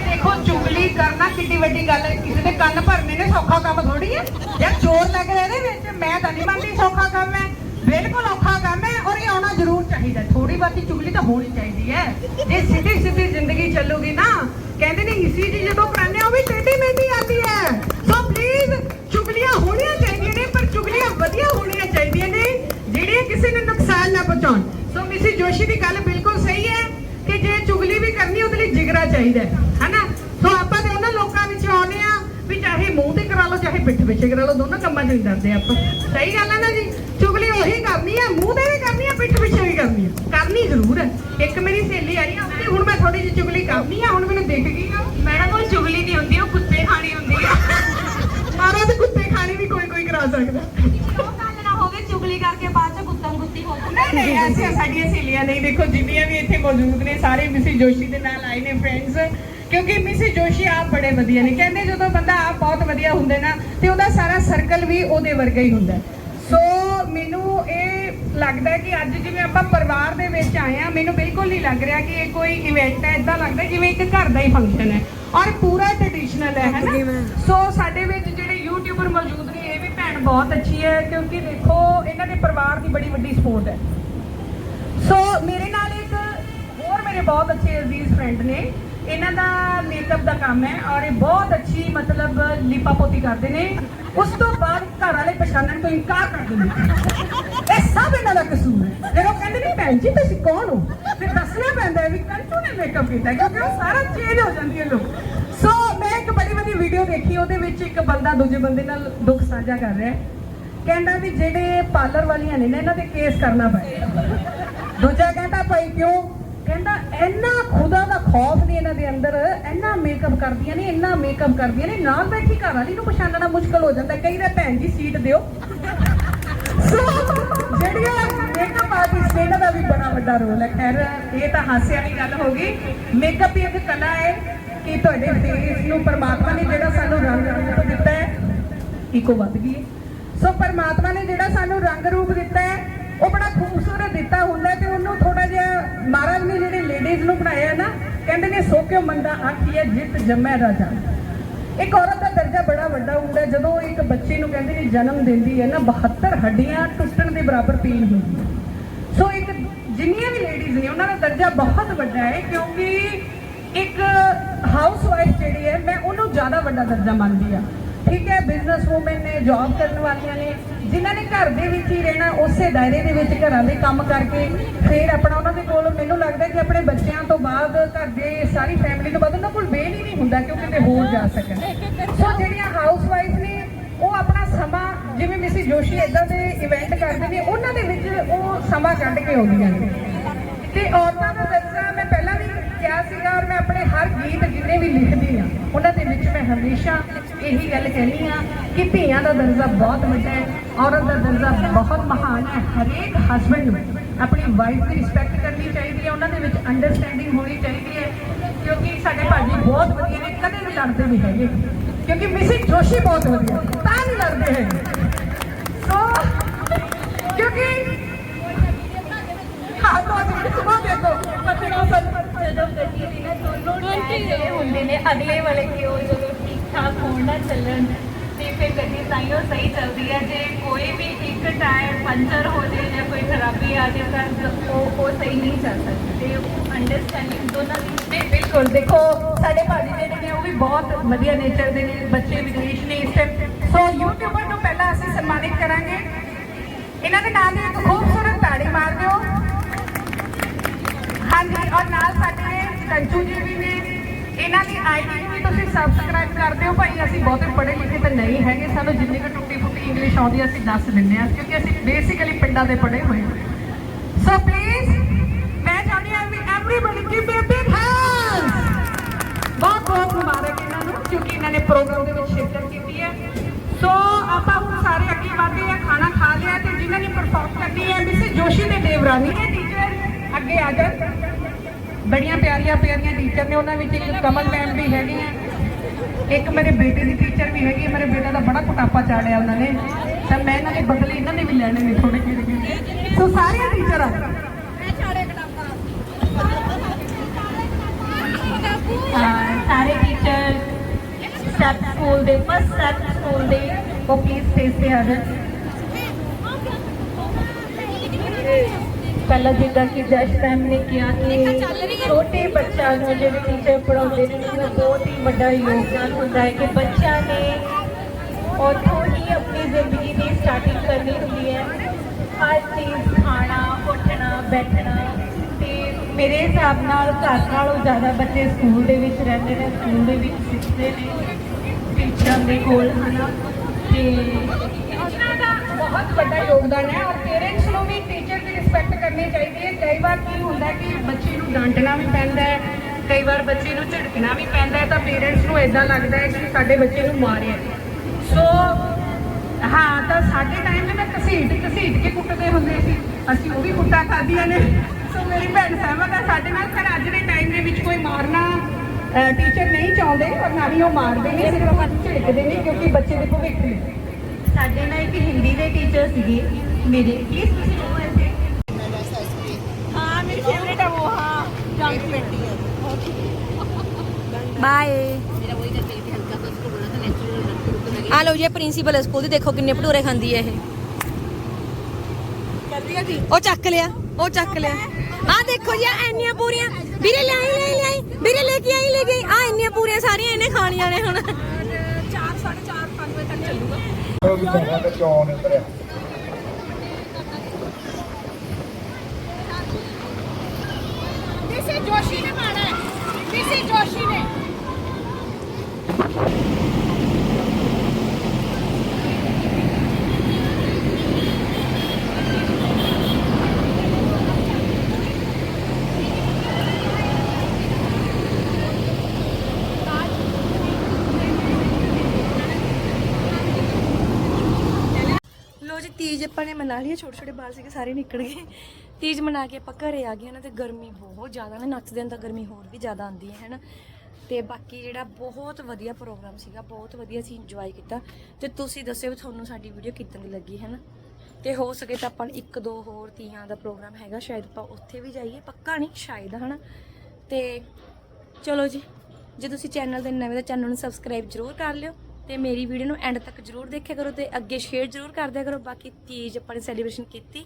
ਦੇਖੋ ਚੁਗਲੀ ਕਰਨਾ ਕਿੱਡੀ ਵੱਡੀ ਗੱਲ ਹੈ। ਕਿਸੇ ਦੇ ਕੰਨ ਭਰਨੇ ਨੇ ਸੌਖਾ ਕੰਮ ਥੋੜੀ ਹੈ। ਯਾਰ ਚੋਰ ਲੱਗ ਰਿਹਾ ਇਹਦੇ ਵਿੱਚ ਮੈਂ ਤਾਂ ਨਹੀਂ ਮੰਨਦੀ ਸੌਖਾ ਕੰਮ ਹੈ। ਬਿਲਕੁਲ ਔਖਾ ਕੰਮ ਹੈ ਔਰ ਇਹ ਆਉਣਾ ਜ਼ਰੂਰ ਚਾਹੀਦਾ ਥੋੜੀ ਬਾਤੀ ਚੁਗਲੀ ਤਾਂ ਹੋਣੀ ਚਾਹੀਦੀ ਹੈ। ਜੇ ਸਿੱਧੀ ਸਿੱਧੀ ਜ਼ਿੰਦਗੀ ਚੱਲੂਗੀ ਨਾ, ਕਹਿੰਦੇ ਨੇ ਇਸੀ ਜੀ ਜਦੋਂ ਕਰਾਉਂਦੇ ਉਹ ਵੀ ਟੇਢੀ ਮੇਢੀ ਆਉਂਦੀ ਹੈ। ਸੋ ਪਲੀਜ਼ ਚੁਗਲੀਆਂ ਹੋਣੀਆਂ ਚਾਹੀਦੀਆਂ ਨੇ, ਪਰ ਚੁਗਲੀਆਂ ਵਧੀਆ ਹੋਣੀਆਂ ਚਾਹੀਦੀਆਂ ਨੇ, ਜਿਹੜੀਆਂ ਕਿਸੇ ਨੂੰ ਨੁਕਸਾਨ ਨਾ ਪਹੁੰਚਾਉਣ। ਸੋ ਮਿਸੀ ਜੋਸ਼ੀ ਦੀ ਗੱਲ ਬਿਲਕੁਲ ਸਹੀ ਹੈ ਕਿ ਜੇ ਚੁਗਲੀ ਵੀ ਕਰਨੀ ਉਹਦੇ ਲਈ ਜਿਗਰਾ ਚਾਹੀਦਾ ਹੈ। ਹਨਾ ਸੋ ਆਪਾਂ ਤੇ ਉਹਨਾਂ ਲੋਕਾਂ ਵਿੱਚ ਆਉਨੇ ਆ ਵੀ ਚਾਹੇ ਮੂੰਹ ਤੇ ਕਰਾ ਲਓ ਚਾਹੇ ਪਿੱਠ ਪਿੱਛੇ ਕਰਾ ਲਓ ਦੋਨੋਂ ਕੰਮਾਂ 'ਚ ਨਹੀਂ ਡਰਦੇ ਆਪਾਂ। ਸਹੀ ਗੱਲ ਹੈ ਨਾ ਜੀ? ਚੁਗਲੀ ਉਹੀ ਕਰਨੀ ਆ ਮੂੰਹ ਤੇ ਵੀ ਕਰਨੀ ਆ ਪਿੱਠ ਪਿੱਛੇ ਵੀ ਕਰਨੀ ਆ। ਕਰਨੀ ਜ਼ਰੂਰ ਹੈ ਇੱਕ ਮੇਰੀ ਸਹੇਲੀ ਆਈ ਆ ਉਹਨੇ ਹੁਣ ਮੈਂ ਥੋੜੀ ਜਿਹੀ ਚੁਗਲੀ ਕਰਨੀ ਆ ਹੁਣ ਮੈਨੂੰ ਦਿਖ ਗਈ ਆ ਮੈਡਮ ਉਹ ਚੁਗਲੀ ਨਹੀਂ ਹੁੰਦੀ ਉਹ ਕੁੱਤੇ ਖਾਣੀ ਹੁੰਦੀ ਹੈ ਮਾਰਾ ਤੇ ਕੁੱਤੇ ਖਾਣੀ ਵੀ ਕੋਈ ਕੋਈ ਕਰਾ ਸਕਦਾ। ਉਹ ਗੱਲ ਨਾ ਹੋਵੇ ਚੁਗਲੀ ਕਰਕੇ ਬਾਅਦ ਚ ਕੁੱਤਮ ਕੁੱਤੀ ਹੋ ਨਹੀਂ ਨਹੀਂ ਐਸੀਆਂ ਸਾਡੀਆਂ ਸਹੇਲੀਆਂ ਨਹੀਂ। ਦੇਖੋ ਜਿੰਨੀਆਂ ਵੀ ਇੱਥੇ ਮੌਜੂਦ ਨੇ ਸਾਰੇ ਮਿਸੀ ਜੋਸ਼ੀ ਦੇ ਨਾਲ ਆਏ ਨੇ ਫਰੈਂਡਸ ਕਿਉਂਕਿ ਮਿਸੀ ਜੋਸ਼ੀ ਆਪ ਬੜੇ ਵਧੀਆ ਨੇ। ਕਹਿੰਦੇ ਜਦੋਂ ਬੰਦਾ ਆਪ ਬਹੁਤ ਵਧੀਆ ਹੁੰਦੇ ਨਾ ਤੇ ਉਹਦਾ ਸਾਰਾ ਸਰਕਲ ਵੀ ਉਹਦੇ ਵਰਗਾ ਹੀ ਹੁੰਦਾ। ਸੋ ਮੈਨੂੰ ਇਹ ਲੱਗਦਾ ਕਿ ਅੱਜ ਜਿਵੇਂ ਆਪਾਂ ਪਰਿਵਾਰ ਦੇ ਵਿੱਚ ਆਏ ਆ ਮੈਨੂੰ ਬਿਲਕੁਲ ਨਹੀਂ ਲੱਗ ਰਿਹਾ ਕਿ ਇਹ ਕੋਈ ਇਵੈਂਟ ਹੈ। ਇਦਾਂ ਲੱਗਦਾ ਜਿਵੇਂ ਇੱਕ ਘਰ ਦਾ ਹੀ ਫੰਕਸ਼ਨ ਹੈ। ਔਰ ਪੂਰਾ ਟ੍ਰੈਡੀਸ਼ਨਲ ਹੈ ਹੈਨਾ? ਸੋ ਸਾਡੇ ਵਿੱਚ ਜਿਹੜੇ ਯੂਟਿਊਬਰ ਮੌਜੂਦ ਨੇ ਇਹ ਵੀ ਭੈਣ ਬਹੁਤ ਅੱਛੀ ਹੈ ਕਿਉਂਕਿ ਦੇਖੋ ਇਹਨਾਂ ਦੇ ਪਰਿਵਾਰ ਦੀ ਬੜੀ ਵੱਡੀ ਸਪੋਰਟ ਹੈ। ਸੋ ਮੇਰੇ ਨਾਲ ਇੱਕ ਹੋਰ ਮੇਰੇ ਬਹੁਤ ਅੱਛੇ ਅਜ਼ੀਜ਼ ਫਰੈਂਡ ਨੇ। ਇਹਨਾਂ ਦਾ ਮੇਕਅਪ ਦਾ ਕੰਮ ਹੈ ਔਰ ਇਹ ਬਹੁਤ ਅੱਛੀ ਮਤਲਬ ਲੀਪਾ ਕਰਦੇ ਨੇ। ਉਸ ਤੋਂ ਬਾਅਦ ਘਰ ਵਾਲੇ ਪਛਾਣਨ ਤੋਂ ਇਨਕਾਰ ਕਰ ਦਿੰਦੇ ਇਹ ਸਭ ਇਹਨਾਂ ਦਾ ਕਸੂਰ ਹੈ। ਜਦੋਂ ਕਹਿੰਦੇ ਨੇ, ਭੈਣ ਜੀ, ਤੁਸੀਂ ਕੌਣ ਹੋ? ਫਿਰ ਦੱਸਣਾ ਪੈਂਦਾ ਹੈ ਵੀ ਕੰਟੂ ਨੇ ਮੇਕਅਪ ਕੀਤਾ, ਕਿਉਂਕਿ ਉਹ ਸਾਰਾ ਚੇਂਜ ਹੋ ਜਾਂਦੀ ਹੈ ਲੋਕ। ਸੋ ਮੈਂ ਇੱਕ ਬੜੀ ਵਧੀਆ ਵੀਡੀਓ ਦੇਖੀ, ਉਹਦੇ ਵਿੱਚ ਇੱਕ ਬੰਦਾ ਦੂਜੇ ਬੰਦੇ ਨਾਲ ਦੁੱਖ ਸਾਂਝਾ ਕਰ ਰਿਹਾ ਹੈ। ਕਹਿੰਦਾ ਵੀ ਜਿਹੜੇ ਪਾਰਲਰ ਵਾਲੀਆਂ ਨੇ ਨਾ, ਇਹਨਾਂ ਤੇ ਕੇਸ ਕਰਨਾ ਪਏਗਾ ਦੂਜਾ ਕਹਿੰਦਾ, ਭਾਈ ਕਿਉਂ ਕਹਿੰਦਾ ਇੰਨਾ ਖੁਦਾ ਦਾ ਖੌਫ ਨਹੀਂ ਇਹਨਾਂ ਦੇ ਅੰਦਰ, ਇੰਨਾ ਮੇਕਅਪ ਕਰਦੀਆਂ ਨੇ, ਇੰਨਾ ਮੇਕਅਪ ਕਰਦੀਆਂ ਨੇ, ਨਾਲ ਬੈਠੀ ਘਰ ਵਾਲੀ ਨੂੰ ਪਛਾਣਨਾ ਮੁਸ਼ਕਲ ਹੋ ਜਾਂਦਾ, ਕਈ ਦਾ ਭੈਣ ਜੀ ਸੀਟ ਦਿਓ। ਸੋ ਜਿਹੜੀਆਂ ਮੇਕਅਪ ਆਰਟਿਸਟ ਇਹਨਾਂ ਦਾ ਵੀ ਬੜਾ ਵੱਡਾ ਰੋਲ ਹੈ। ਖੈਰ, ਇਹ ਤਾਂ ਹਾਸੇ ਵਾਲੀ ਗੱਲ ਹੋ ਗਈ। ਮੇਕਅਪ ਹੀ ਇੱਕ ਕਲਾ ਹੈ ਕਿ ਤੁਹਾਡੇ ਫੇਸ ਨੂੰ ਪਰਮਾਤਮਾ ਨੇ ਜਿਹੜਾ ਸਾਨੂੰ ਰੰਗ ਰੂਪ ਦਿੱਤਾ ਹੈ, ਇੱਕੋ ਵੱਧ ਗਈ ਸੋ ਪਰਮਾਤਮਾ ਨੇ ਜਿਹੜਾ ਸਾਨੂੰ ਰੰਗ ਰੂਪ ਦਿੱਤਾ ਹੈ, ਉਹ ਬੜਾ ਖੂਬਸੂਰਤ ਦਿੱਤਾ ਹੁੰਦਾ ਤੇ ਉਹਨੂੰ ਥੋੜਾ ਮਹਾਰਾਜ ਨੇ ਜਿਹੜੇ ਲੇਡੀਜ਼ ਨੂੰ ਬਣਾਇਆ ਨਾ, ਕਹਿੰਦੇ ਨੇ, ਸੋ ਕਿਉ ਮੰਦਾ ਆਖੀਏ ਜਿੱਤ ਜੰਮੈ ਰਾਜਾ। ਇੱਕ ਔਰਤ ਦਾ ਦਰਜਾ ਬੜਾ ਵੱਡਾ ਹੁੰਦਾ ਜਦੋਂ ਇੱਕ ਬੱਚੇ ਨੂੰ ਕਹਿੰਦੇ ਨੇ, ਜਨਮ ਦਿੰਦੀ ਹੈ ਨਾ 72 ਹੱਡੀਆਂ ਟੁੱਟਣ ਦੇ ਬਰਾਬਰ ਪੀਣ ਹੁੰਦੀ ਹੈ। ਸੋ ਇੱਕ ਜਿੰਨੀਆਂ ਵੀ ਲੇਡੀਜ਼ ਨੇ, ਉਹਨਾਂ ਦਾ ਦਰਜਾ ਬਹੁਤ ਵੱਡਾ ਹੈ, ਕਿਉਂਕਿ ਇੱਕ ਹਾਊਸ ਵਾਈਫ ਜਿਹੜੀ ਹੈ, ਮੈਂ ਉਹਨੂੰ ਜ਼ਿਆਦਾ ਵੱਡਾ ਦਰਜਾ ਮੰਨਦੀ ਆ ਠੀਕ ਹੈ ਬਿਜ਼ਨਸ ਵੂਮਨ ਨੇ ਜੌਬ ਕਰਨ ਵਾਲੀਆਂ ਨੇ, ਜਿਨ੍ਹਾਂ ਨੇ ਘਰ ਦੇ ਵਿੱਚ ਹੀ ਰਹਿਣਾ, ਉਸੇ ਦਾਇਰੇ ਦੇ ਵਿੱਚ ਘਰਾਂ ਦੇ ਕੰਮ ਕਰਕੇ ਫਿਰ ਆਪਣਾ ਉਹਨਾਂ ਦੇ ਕੋਲ ਮੈਨੂੰ ਲੱਗਦਾ ਕਿ ਆਪਣੇ ਬੱਚਿਆਂ ਤੋਂ ਬਾਅਦ ਘਰ ਦੇ ਸਾਰੀ ਫੈਮਿਲੀ ਤੋਂ ਬਾਅਦ ਉਹਨਾਂ ਕੋਲ ਵੇਲ ਹੀ ਨਹੀਂ ਹੁੰਦਾ ਕਿ ਉਹ ਕਿਤੇ ਹੋਰ ਜਾ ਸਕਣ। ਸੋ ਜਿਹੜੀਆਂ ਹਾਊਸ ਵਾਈਫ ਨੇ, ਉਹ ਆਪਣਾ ਸਮਾਂ, ਜਿਵੇਂ ਮਿਸੀ ਜੋਸ਼ੀ ਇਦਾਂ ਦੇ ਇਵੈਂਟ ਕਰਦੇ ਨੇ, ਉਹਨਾਂ ਦੇ ਵਿੱਚ ਉਹ ਸਮਾਂ ਕੱਢ ਕੇ ਆਉਂਦੀਆਂ ਨੇ। ਤੇ ਔਰਤਾਂ ਦਾ ਦਰਜਾ ਮੈਂ ਪਹਿਲਾਂ ਵੀ ਕਿਹਾ ਸੀਗਾ ਔਰ ਮੈਂ ਆਪਣੇ ਹਰ ਗੀਤ ਜਿੰਨੇ ਵੀ ਲਿਖਦੀ ਆ ਉਹਨਾਂ ਦੇ ਵਿੱਚ ਮੈਂ ਹਮੇਸ਼ਾ ਇਹੀ ਗੱਲ ਕਹਿੰਦੀ ਆ ਕਿ ਧੀਆਂ ਦਾ ਦਰਜਾ ਬਹੁਤ ਵੱਡਾ ਹੈ, ਔਰਤ ਦਾ ਦਰਜਾ ਬਹੁਤ ਮਹਾਨ ਹੈ, ਹਰੇਕ ਹਸਬੰਡ ਨੂੰ ਆਪਣੀ ਵਾਈਫ ਦੀ ਰਿਸਪੈਕਟ ਕਰਨੀ ਚਾਹੀਦੀ ਹੈ, ਉਹਨਾਂ ਦੇ ਵਿੱਚ ਅੰਡਰਸਟੈਂਡਿੰਗ ਹੋਣੀ ਚਾਹੀਦੀ ਹੈ, ਕਿਉਂਕਿ ਸਾਡੇ ਭਾਜੀ ਬਹੁਤ ਵਧੀਆ ਨੇ, ਕਦੇ ਵੀ ਲੜਦੇ ਨਹੀਂ ਹੈਗੇ, ਕਿਉਂਕਿ ਮਿਸਿਸ ਜੋਸ਼ੀ ਬਹੁਤ ਵਧੀਆ ਤਾਂ ਨਹੀਂ ਲੜਦੇ ਹੈਗੇ। ਸੋ ਕਿਉਂਕਿ ਹਾਂ ਤਾਂ ਉਹ ਦੇਖੋ ਬੱਚੇ ਨੂੰ ਜਦੋਂ ਗੱਡੀ ਦੀ ਨਾ ਦੋਨੋਂ ਟਾਇਰ ਜਿਹੜੇ ਹੁੰਦੇ ਨੇ, ਅਗਲੇ ਵਾਲੇ ਕਿ ਉਹ ਜਦੋਂ ਠੀਕ ਠਾਕ ਹੋਣ ਨਾ ਚੱਲਣ ਤੇ ਫਿਰ ਗੱਡੀ ਤਾਈਓ ਸਹੀ ਚੱਲਦੀ ਹੈ। ਜੇ ਕੋਈ ਵੀ ਇੱਕ ਟਾਇਰ ਪੰਚਰ ਹੋ ਜਾਏ ਜਾਂ ਕੋਈ ਖਰਾਬੀ ਆ ਜਾਏ, ਤਾਂ ਉਹ ਉਹ ਸਹੀ ਨਹੀਂ ਚੱਲ ਸਕਦੀ। ਤੇ ਅੰਡਰਸਟੈਂਡਿੰਗ ਦੋਨਾਂ ਦੀ ਨਹੀਂ ਬਿਲਕੁਲ, ਦੇਖੋ, ਸਾਡੇ ਭਾਜੀ ਜਿਹੜੇ ਨੇ, ਉਹ ਵੀ ਬਹੁਤ ਵਧੀਆ ਨੇਚਰ ਦੇ ਨੇ, ਬੱਚੇ ਵਿਦੇਸ਼ ਨੇ, ਇਸ ਟਾਈਮ ਸੋ ਯੂਟਿਊਬਰ ਨੂੰ ਪਹਿਲਾਂ ਅਸੀਂ ਸਨਮਾਨਿਤ ਕਰਾਂਗੇ। ਇਹਨਾਂ ਦੇ ਨਾਲ ਹੀ ਇੱਕ ਖੂਬਸੂਰਤ ਤਾੜੀ ਮਾਰ ਦਿਓ ਹਾਂਜੀ, ਔਰ ਨਾਲ ਸਾਡੇ ਕੰਚੂ ਜੀ ਵੀ ਨੇ। ਇਹਨਾਂ ਦੀ ਆਈਡੀ ਵੀ ਤੁਸੀਂ ਸਬਸਕ੍ਰਾਈਬ ਕਰ ਦਿਓ ਭਾਈ, ਅਸੀਂ ਬਹੁਤੇ ਪੜ੍ਹੇ ਲਿਖੇ ਤਾਂ ਨਹੀਂ ਹੈਗੇ। ਸਾਨੂੰ ਜਿੰਨੀ ਕੁ ਟੁੱਟੀ ਫੁੱਟੀ ਇੰਗਲਿਸ਼ ਆਉਂਦੀ ਅਸੀਂ ਦੱਸ ਦਿੰਦੇ ਹਾਂ ਕਿਉਂਕਿ ਅਸੀਂ ਬੇਸਿਕਲੀ ਪਿੰਡਾਂ ਦੇ ਪੜ੍ਹੇ ਹੋਏ ਹਾਂ। ਸੋ ਪਲੀਜ਼ ਮੈਂ ਚਾਹੁੰਦੀ ਹਾਂ ਵੀ everybody give a big hand ਬਹੁਤ ਬਹੁਤ ਮੁਬਾਰਕ ਇਹਨਾਂ ਨੂੰ, ਕਿਉਂਕਿ ਇਹਨਾਂ ਨੇ ਪ੍ਰੋਗਰਾਮ ਦੇ ਵਿੱਚ ਸ਼ਿਰਕਤ ਕੀਤੀ ਹੈ। ਸੋ ਆਪਾਂ ਹੁਣ ਸਾਰੇ ਅੱਗੇ ਵਧਦੇ ਆ ਖਾਣਾ ਖਾ ਲਿਆ ਤੇ ਜਿਨ੍ਹਾਂ ਨੇ ਪਰਫਾਰਮ ਕਰਨੀ ਹੈ ਮਿਸ ਜੋਸ਼ੀ ਤੇ ਦੇਵਰਾਨੀ ਹੈ ਟੀਚਰ ਅੱਗੇ ਆ ਜਾਣ ਬੜੀਆਂ ਪਿਆਰੀਆਂ ਪਿਆਰੀਆਂ ਟੀਚਰ ਨੇ ਉਹਨਾਂ ਵਿੱਚ ਇੱਕ ਕਮਲ ਮੈਮ ਵੀ ਹੈਗੀ ਹੈ ਇੱਕ ਮੇਰੇ ਬੇਟੇ ਦੀ ਟੀਚਰ ਵੀ ਹੈਗੀ ਮੇਰੇ ਬੇਟੇ ਦਾ ਬੜਾ ਕੁਟਾਪਾ ਚਾੜਿਆ ਉਹਨਾਂ ਨੇ। ਤਾਂ ਮੈਂ ਇਹਨਾਂ ਦੇ ਬਦਲੇ ਇਹਨਾਂ ਨੇ ਵੀ ਲੈਣੇ ਨੇ ਥੋੜੇ ਜਿਹੇ। ਸੋ ਸਾਰੀਆਂ ਟੀਚਰ ਆ। ਸਾਰੇ ਟੀਚਰ ਸਟੈਪ ਸਕੂਲ ਦੇ ਫਸਟ ਸਟੈਪ ਸਕੂਲ ਦੇ ਉਹ ਪਲੀਜ਼ ਸਟੇਜ ਤੇ ਆ ਪਹਿਲਾਂ ਜਿੱਦਾਂ ਕਿ ਜਸ਼ ਮੈਮ ਨੇ ਕਿਹਾ ਕਿ ਛੋਟੇ ਬੱਚਿਆਂ ਨੂੰ ਜਿਹੜੇ ਟੀਚਰ ਪੜਾਉਂਦੇ ਨੇ ਉਹਨਾਂ ਬਹੁਤ ਹੀ ਵੱਡਾ ਯੋਗਦਾਨ ਹੁੰਦਾ ਹੈ ਕਿ ਬੱਚਿਆਂ ਨੇ ਉੱਥੋਂ ਹੀ ਆਪਣੀ ਜ਼ਿੰਦਗੀ ਦੀ ਸਟਾਰਟਿੰਗ ਕਰਨੀ ਹੁੰਦੀ ਹੈ। ਹਰ ਚੀਜ਼ ਖਾਣਾ ਉੱਠਣਾ ਬੈਠਣਾ ਤੇ ਮੇਰੇ ਹਿਸਾਬ ਨਾਲ ਘਰ ਨਾਲੋਂ ਜ਼ਿਆਦਾ ਬੱਚੇ ਸਕੂਲ ਦੇ ਵਿੱਚ ਰਹਿੰਦੇ ਨੇ ਸਕੂਲ ਦੇ ਵਿੱਚ ਸਿੱਖਦੇ ਨੇ ਟੀਚਰਾਂ ਦੇ ਕੋਲ ਹਨਾ। ਤੇ ਉਹਨਾਂ ਦਾ ਬਹੁਤ ਵੱਡਾ ਯੋਗਦਾਨ ਹੈ ਔਰ ਪੇਰੈਂਟਸ ਨੂੰ ਵੀ ਟੀਚਰ ਦੀ ਰਿਸਪੈਕਟ ਕਰਨੀ ਚਾਹੀਦੀ ਹੈ ਕਈ ਵਾਰ ਕੀ ਹੁੰਦਾ ਹੈ ਕਿ ਬੱਚੇ ਨੂੰ ਡਾਂਟਣਾ ਵੀ ਪੈਂਦਾ ਹੈ ਕਈ ਵਾਰ ਬੱਚੇ ਨੂੰ ਝਿੜਕਣਾ ਵੀ ਪੈਂਦਾ ਹੈ ਤਾਂ ਪੇਰੈਂਟਸ ਨੂੰ ਇਦਾਂ ਲੱਗਦਾ ਹੈ ਕਿ ਸਾਡੇ ਬੱਚੇ ਨੂੰ ਮਾਰਿਆ ਸੋ ਹਾਂ ਤਾਂ ਸਾਡੇ ਟਾਈਮ ਦੇ ਵਿੱਚ ਘਸੀਟ ਘਸੀਟ ਕੇ ਕੁੱਟਦੇ ਹੁੰਦੇ ਸੀ। ਅਸੀਂ ਉਹ ਵੀ ਕੁੱਟਾ ਖਾਧੀਆਂ ਨੇ। ਸੋ ਮੇਰੀ ਭੈਣ ਸਹਿਮਤ ਹੈ ਸਾਡੇ ਨਾਲ ਪਰ ਅੱਜ ਦੇ ਟਾਈਮ ਦੇ ਵਿੱਚ ਕੋਈ ਮਾਰਨਾ ਟੀਚਰ ਨਹੀਂ ਚਾਹੁੰਦੇ ਔਰ ਨਾ ਹੀ ਉਹ ਮਾਰਦੇ ਨੇ ਸਿਰਫ ਝਿੜਕਦੇ ਨੇ ਕਿਉਂਕਿ ਬੱਚੇ ਦੇ ਭਵਿੱਖ ਨੇ। ਸਾਡੇ ਨਾਲ ਇੱਕ ਹਿੰਦੀ ਦੇ ਟੀਚਰ ਸੀਗੇ ਮੇਰੇ। ਪਲੀਜ਼ ਤੁਸੀਂ ਉਹ हाँ जंग पेटी है ਬਾਏ ਆ ਲਓ ਜੀ ਪ੍ਰਿੰਸੀਪਲ ਸਕੂਲ ਦੀ ਦੇਖੋ ਕਿੰਨੇ ਭਟੂਰੇ ਖਾਂਦੀ ਹੈ ਇਹ कर दिया जी ਉਹ ਚੱਕ ਲਿਆ ਉਹ ਚੱਕ ਲਿਆ ਆ ਦੇਖੋ ਜੀ ਆਹ ਇੰਨੀਆਂ ਪੂਰੀਆਂ ਵੀਰੇ ਲੈ ਆਈ ਲੈ ਆਈ ਵੀਰੇ ਲੈ ਕੇ ਆਈ ਲੈ ਗਈ ਆ ਇੰਨੀਆਂ ਪੂਰੀਆਂ ਸਾਰੀਆਂ ਇਹਨੇ ਖਾਣੀਆਂ ਨੇ ਹੁਣ चार साढ़े चार पाँच बजे तक चलूंगा ਕਿਸੇ ਤੀਜ ਆਪਾਂ ਨੇ ਮਨਾ ਲਈ, ਛੋਟੇ ਛੋਟੇ ਬਾਲ ਸੀਗੇ, ਸਾਰੇ ਨਿਕਲ ਗਏ। ਤੀਜ ਮਨਾ ਕੇ ਆਪਾਂ ਘਰੇ ਆ ਗਏ ਨਾ ਤੇ ਗਰਮੀ ਬਹੁਤ ਜ਼ਿਆਦਾ, ਨਾ ਨੱਚ ਦਿਨ ਤਾਂ ਗਰਮੀ ਹੋਰ ਵੀ ਜ਼ਿਆਦਾ ਆਉਂਦੀ ਹੈ, ਹੈਨਾ? ਤੇ ਬਾਕੀ ਜਿਹੜਾ ਬਹੁਤ ਵਧੀਆ ਪ੍ਰੋਗਰਾਮ ਸੀਗਾ, ਬਹੁਤ ਵਧੀਆ ਸੀ ਇੰਜੋਏ ਕੀਤਾ। ਤੇ ਤੁਸੀਂ ਦੱਸਿਓ ਵੀ ਤੁਹਾਨੂੰ ਸਾਡੀ ਵੀਡੀਓ ਕਿੱਦਾਂ ਦੀ ਲੱਗੀ ਹੈ ਨਾ ਤੇ ਹੋ ਸਕੇ ਤਾਂ ਆਪਾਂ ਇੱਕ ਦੋ ਹੋਰ ਤੀਆਂ ਦਾ ਪ੍ਰੋਗਰਾਮ ਹੈਗਾ, ਸ਼ਾਇਦ ਆਪਾਂ ਉੱਥੇ ਵੀ ਜਾਈਏ, ਪੱਕਾ ਨਹੀਂ, ਸ਼ਾਇਦ, ਹਨਾ? ਤੇ ਚਲੋ ਜੀ, ਜੇ ਤੁਸੀਂ ਚੈਨਲ ਦੇ ਨਵੇਂ ਤਾਂ ਚੈਨਲ ਨੂੰ ਸਬਸਕ੍ਰਾਈਬ ਜ਼ਰੂਰ ਕਰ ਲਿਓ ਤੇ ਮੇਰੀ ਵੀਡੀਓ ਨੂੰ ਐਂਡ ਤੱਕ ਜ਼ਰੂਰ ਦੇਖਿਆ ਕਰੋ ਤੇ ਅੱਗੇ ਸ਼ੇਅਰ ਜ਼ਰੂਰ ਕਰਦਿਆ ਕਰੋ। ਬਾਕੀ ਤੀਜ ਆਪਾਂ ਨੇ ਸੈਲੀਬ੍ਰੇਸ਼ਨ ਕੀਤੀ।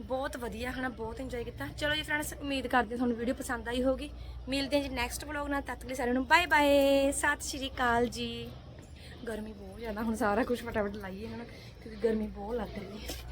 ਬਹੁਤ ਵਧੀਆ ਹਨਾ, ਬਹੁਤ ਇੰਜੋਏ ਕੀਤਾ। ਚਲੋ ਜੀ ਫਰੈਂਡਸ ਉਮੀਦ ਕਰਦੇ ਤੁਹਾਨੂੰ ਵੀਡੀਓ ਪਸੰਦ ਆਈ ਹੋਗੀ ਮਿਲਦੇ ਹਾਂ ਜੀ ਨੈਕਸਟ ਵਲੌਗ ਨਾਲ, ਤਦ ਤੱਕ ਲਈ ਸਾਰਿਆਂ ਨੂੰ ਬਾਏ ਬਾਏ ਸਤਿ ਸ਼੍ਰੀ ਅਕਾਲ ਜੀ। ਗਰਮੀ ਬਹੁਤ ਜ਼ਿਆਦਾ, ਹੁਣ ਸਾਰਾ ਕੁਝ ਫਟਾਫਟ ਲਾਈਏ ਹਨਾ, ਕਿਉਂਕਿ ਗਰਮੀ ਬਹੁਤ ਲੱਗ ਰਹੀ ਹੈ।